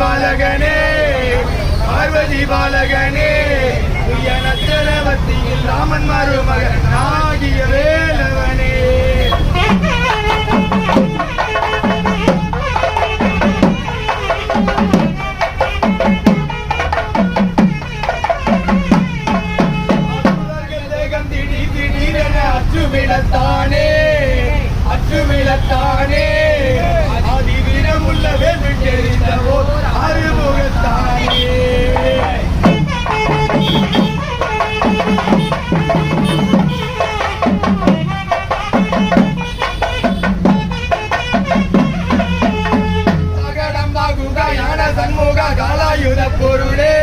பாலகனே பார்வதி பாலகனே. உயனத்தரவத்தியில் ராமன் மருமகன் அச்சுவிடத்தானே அச்சுவிடத்தானே அதிவீரமுள்ள வேள்வி தெரிந்தவோ அறிமுகத்தானே. அகடம்பாகுக ஞான சண்முக காலாயுத பொருளே.